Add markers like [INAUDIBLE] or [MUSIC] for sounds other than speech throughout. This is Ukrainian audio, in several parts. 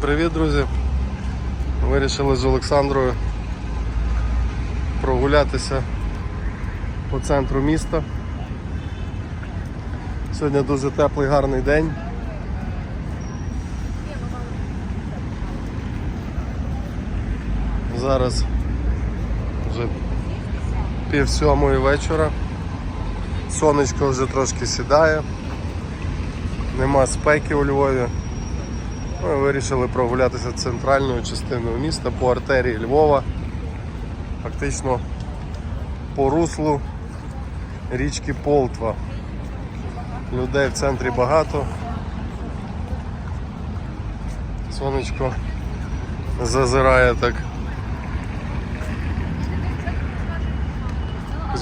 Привіт, друзі! Вирішили з Олександрою прогулятися по центру міста. Сьогодні дуже теплий, гарний день. Зараз вже пів сьомої вечора. Сонечко вже трошки сідає. Нема спеки у Львові. Ми вирішили прогулятися центральною частиною міста по артерії Львова. Фактично по руслу річки Полтва. Людей в центрі багато. Сонечко зазирає так.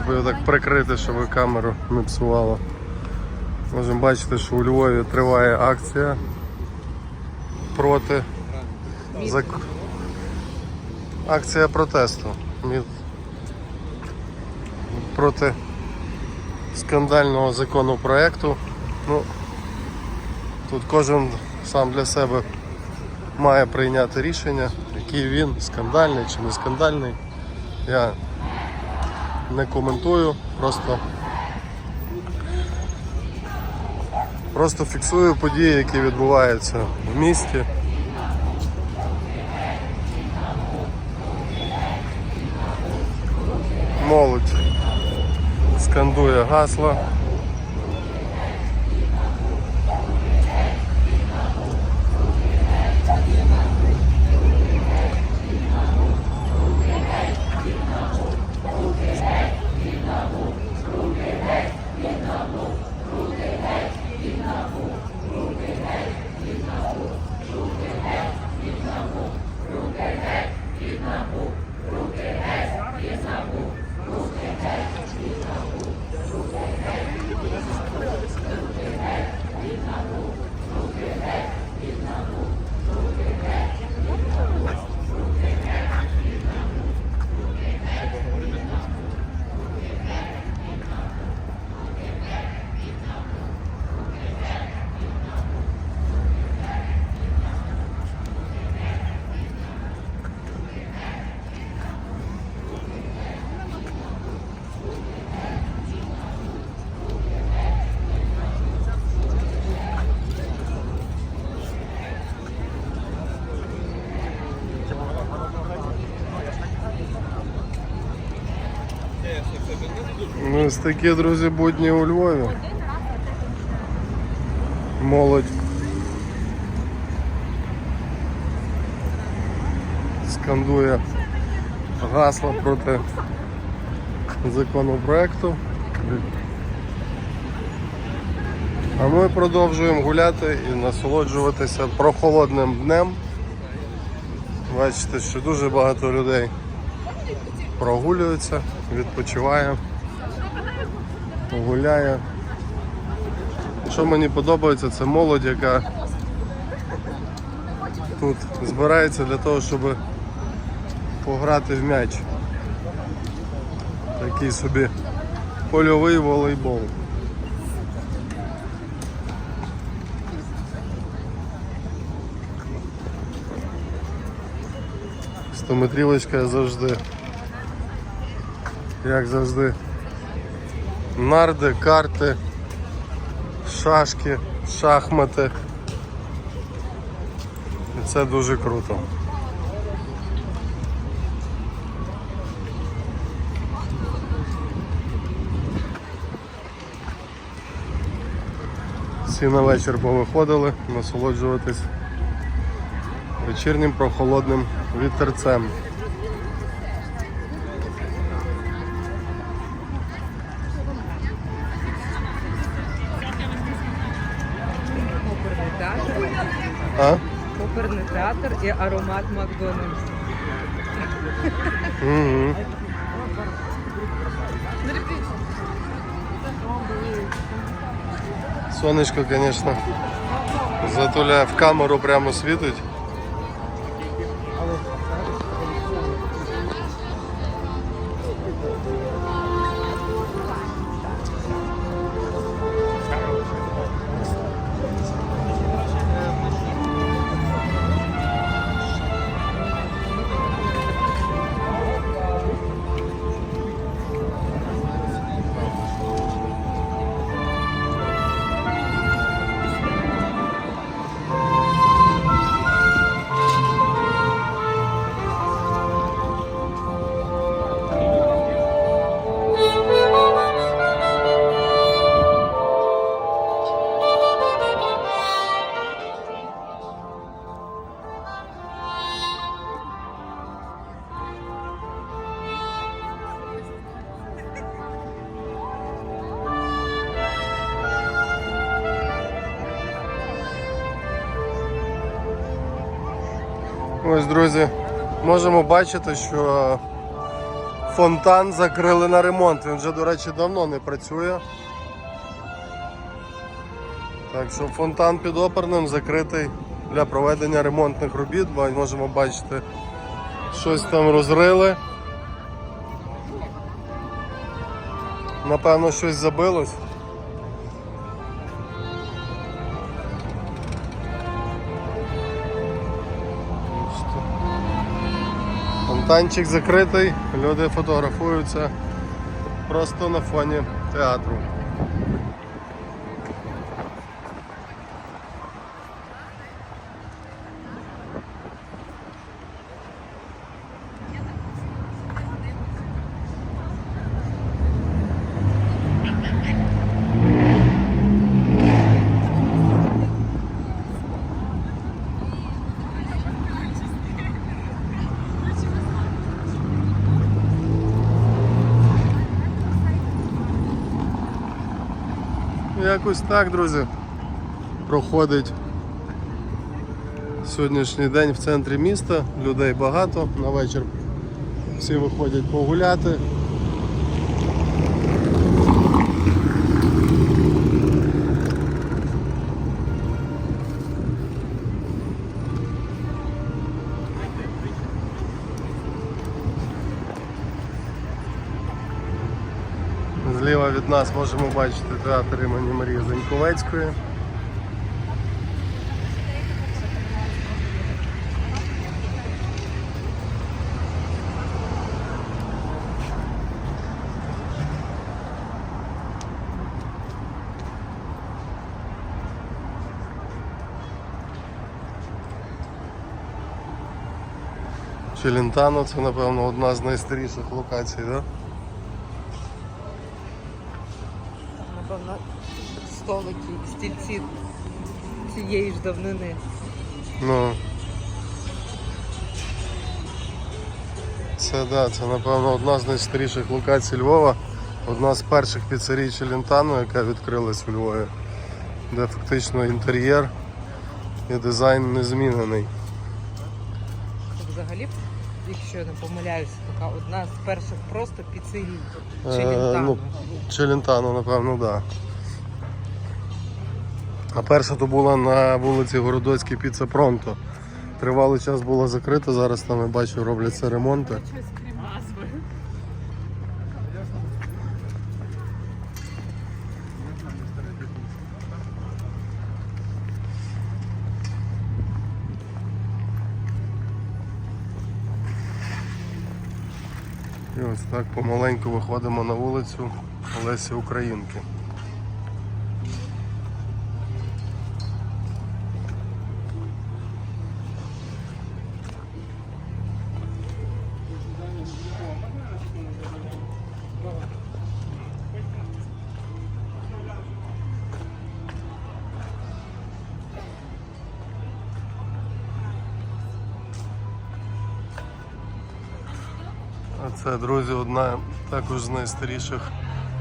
Би так прикрити, щоб камеру не псувало. Можемо бачити, що у Львові триває акція проти зак... акція протесту від... проти скандального законопроекту. Ну, тут кожен сам для себе має прийняти рішення, який він скандальний чи не скандальний. Я не коментую, просто Просто фіксую події, які відбуваються в місті. Молодь скандує гасла. Ну, ось такі, друзі, будні у Львові. Молодь. Скандує гасла проти законопроекту. А ми продовжуємо гуляти і насолоджуватися прохолодним днем. Бачите, що дуже багато людей прогулюється, відпочиває, гуляє. Що мені подобається, це молодь, яка тут збирається для того, щоб пограти в м'яч. Такий собі польовий волейбол. Стометрілочка завжди як завжди. Нарди, карти, шашки, шахмати. І це дуже круто. Всі на вечір повиходили насолоджуватись вечірнім прохолодним вітерцем. Театр і аромат Макдональдс. Угу. Сонечко, звісно, затуляє в камеру прямо світить. Друзі, можемо бачити, що фонтан закрили на ремонт. Він вже, до речі, давно не працює. Так що фонтан під оперним закритий для проведення ремонтних робіт. Ба- Можемо бачити, щось там розрили. Напевно, щось забилось. Фонтанчик закритий, люди фотографуються просто на фоні театру. Якось так, друзі, проходить сьогоднішній день в центрі міста. Людей багато, на вечір всі виходять погуляти. Зліва від нас можемо бачити театр імені Марії Заньковецької. Челентано це, напевно, одна з найстаріших локацій, так? Да? Напевно, столики, стільці цієї ж давнини. Ну. Це да, це напевно одна з найстаріших локацій Львова. Одна з перших піцерій Челентано, яка відкрилась у Львові, де фактично інтер'єр і дизайн не змінений. Взагалі, якщо я не помиляюся, така одна з перших просто піцерій. Е, Челентано. ну, Челентано, напевно, так. Да. А перша то була на вулиці Городоцькій Піца Пронто. Тривалий час було закрита, зараз там я бачу робляться ремонти. Ось так помаленьку виходимо на вулицю Олесі Українки. Це, друзі, одна також з найстаріших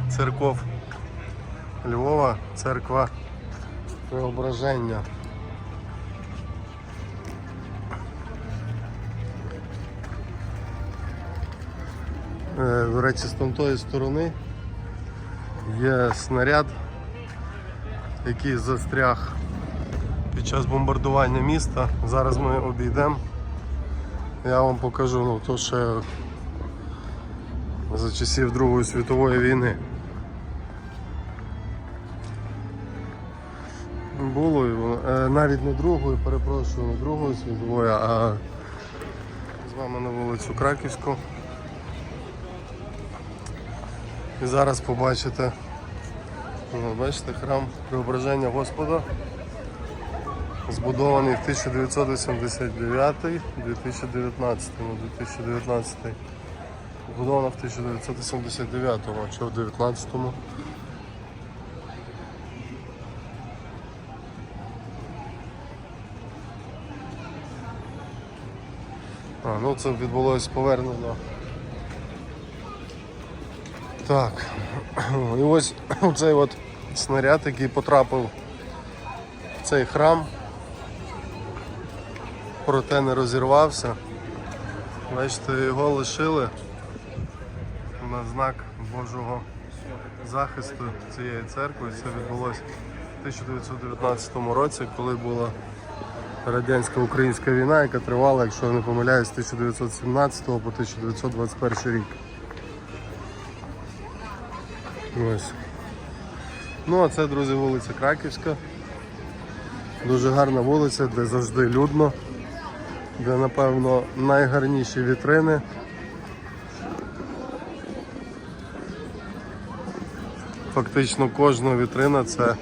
церков Львова, церква Преображення. Е, До речі, з тамтої сторони є снаряд, який застряг під час бомбардування міста. Зараз ми обійдемо. Я вам покажу ну, то ще за часів Другої світової війни. Було е, навіть не другої, перепрошую, не Другої світової, а з вами на вулицю Краківську. І зараз побачите, ну, бачите, храм Преображення Господа. Збудований в 1989 2019 2019 в 1979-му, а що в 19-му. А, ну це відбулося повернення. Так. [CLEARS THROAT] І ось [CLEARS THROAT] цей от снаряд, який потрапив в цей храм. проте не розірвався. Бачите, його лишили на знак Божого захисту цієї церкви. Це відбулося в 1919 році, коли була радянсько-українська війна, яка тривала, якщо не помиляюсь, з 1917 по 1921 рік. Ось. Ну, а це, друзі, вулиця Краківська. Дуже гарна вулиця, де завжди людно, де, напевно, найгарніші вітрини. Фактично кожна вітрина це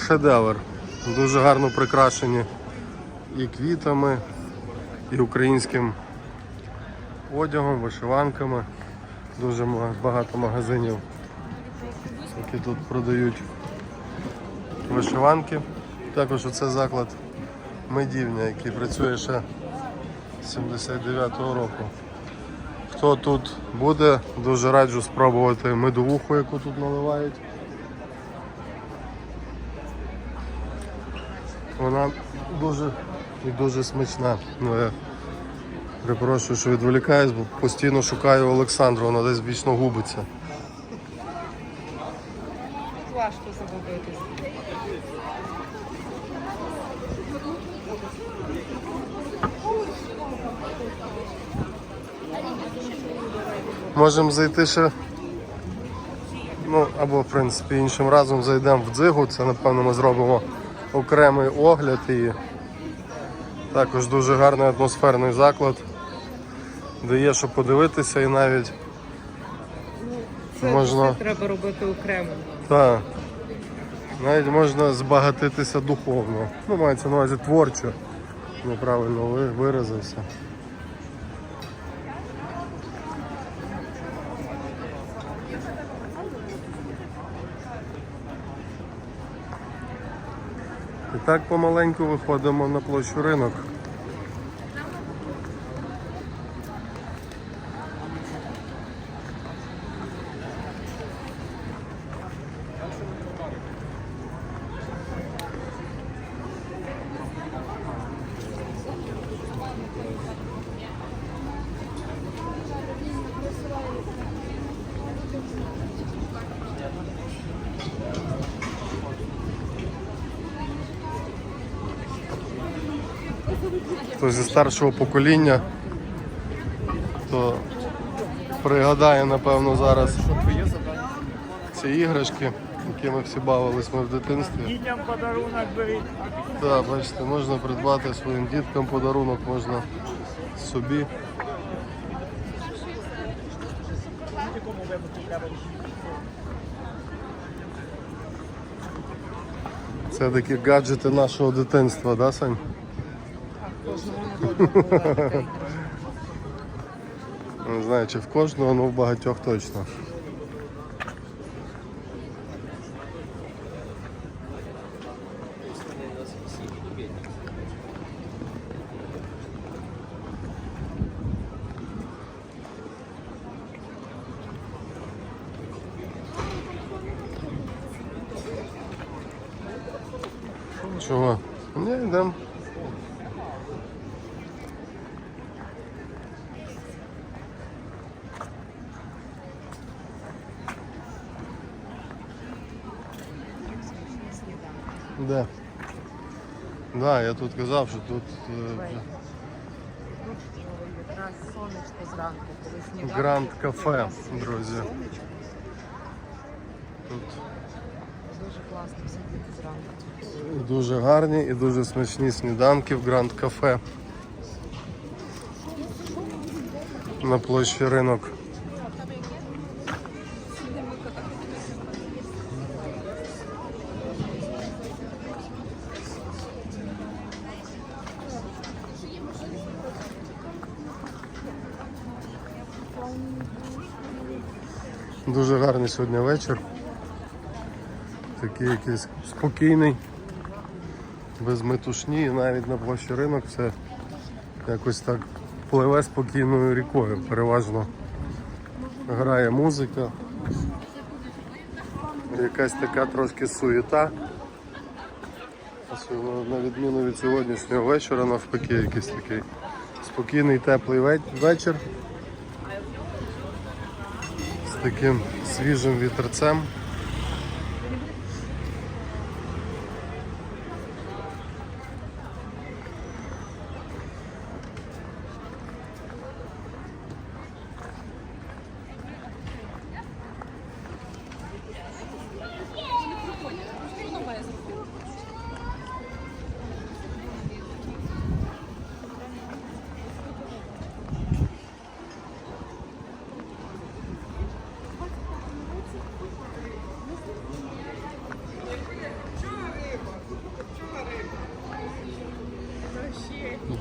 шедевр. Дуже гарно прикрашені і квітами, і українським одягом, вишиванками. Дуже багато магазинів, які тут продають вишиванки. Також оце заклад медівня, який працює ще 79-го року. Хто тут буде, дуже раджу спробувати медовуху, яку тут наливають. Вона дуже і дуже смачна. Ну, я перепрошую, що відволікаюсь, бо постійно шукаю Олександру, вона десь вічно губиться. Важко загубитись. Можемо зайти ще. Ну, або, в принципі, іншим разом зайдемо в дзигу. Це, напевно, ми зробимо окремий огляд і також дуже гарний атмосферний заклад, де є що подивитися і навіть Це Можна. треба робити окремо. та, навіть можна збагатитися духовно. Ну, мається на увазі творчо. Неправильно ви- виразився. І так помаленьку виходимо на площу ринок. Хто зі старшого покоління, то пригадає, напевно, зараз ці іграшки, якими всі бавились ми в дитинстві. Дітям подарунок беріть. Так, бачите, можна придбати своїм діткам подарунок, можна собі. Це такі гаджети нашого дитинства, да, Сань? Кожному напевно була така іграшка. Не знаю, чи в кожного, але в багатьох точно. Да. Да, я тут казав, що тут е, Якраз сонечко зранку, коли сніданок. Гранд кафе, друзі. сонечко. тут Дуже класно сидіти зранку. дуже гарні і дуже смачні сніданки в Гранд кафе. На площі ринок. Дуже гарний сьогодні вечір. Такий якийсь спокійний, без метушні, навіть на площі ринок все якось так пливе спокійною рікою. Переважно грає музика. Якась така трошки суєта. На відміну від сьогоднішнього вечора, навпаки, якийсь такий спокійний, теплий вечір. Таким свіжим вітерцем.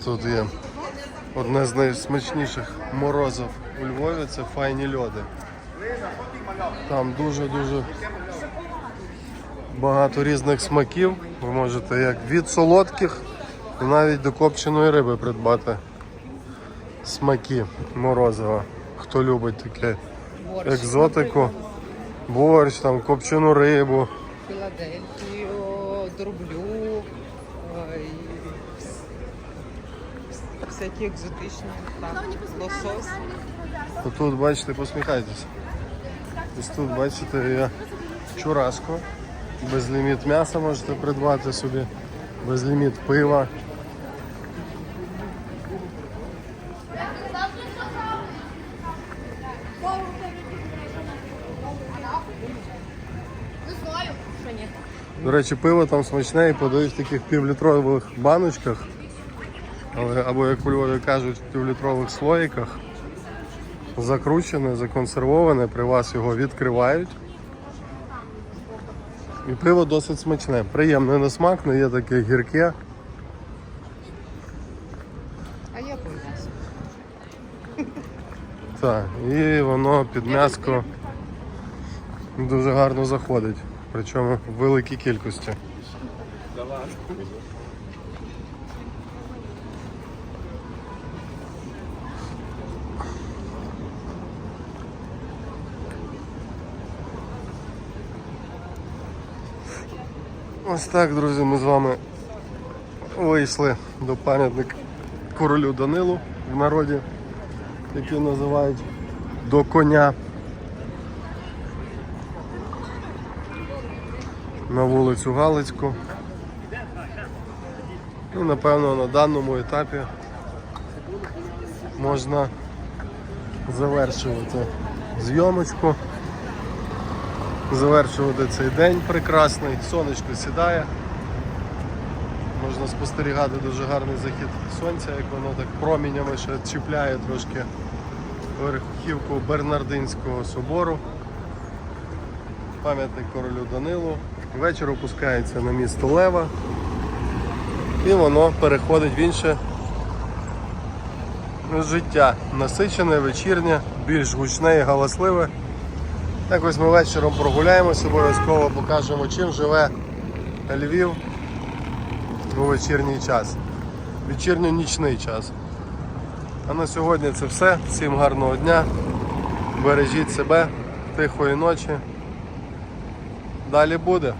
Тут є одне з найсмачніших морозів у Львові це файні льоди. Там дуже-дуже багато різних смаків. Ви можете як від солодких і навіть до копченої риби придбати смаки морозива. Хто любить таке екзотику, борщ, там, копчену рибу. Філадельфію, дроблю, е, і вс- всякі екзотичні там, лосось. Тут, бачите, посміхайтеся. Ось тут, бачите, чураско. Безліміт м'яса можете придбати собі, безліміт пива. До речі, пиво там смачне і подають в таких півлітрових баночках. Але, або, як у Львові кажуть, в півлітрових слоїках. Закручене, законсервоване, при вас його відкривають. І пиво досить смачне. Приємне на смак, не є таке гірке. А я поясню. Так, і воно під м'яско дуже гарно заходить. Причому в великій кількості. Ось так, друзі, ми з вами вийшли до пам'ятника королю Данилу в народі який називають до коня. На вулицю Галицьку. І напевно на даному етапі можна завершувати зйомочку. Завершувати цей день прекрасний, сонечко сідає. Можна спостерігати дуже гарний захід сонця, як воно так промінями ще чіпляє трошки верхівку Бернардинського собору. Пам'ятник королю Данилу. Вечір опускається на місто Лева. І воно переходить в інше життя. Насичене, вечірнє, більш гучне і галасливе. Так ось ми вечором прогуляємося, обов'язково покажемо, чим живе Львів у вечірній час. Вечірньо-нічний час. А на сьогодні це все. Всім гарного дня. Бережіть себе, тихої ночі. Далі буде.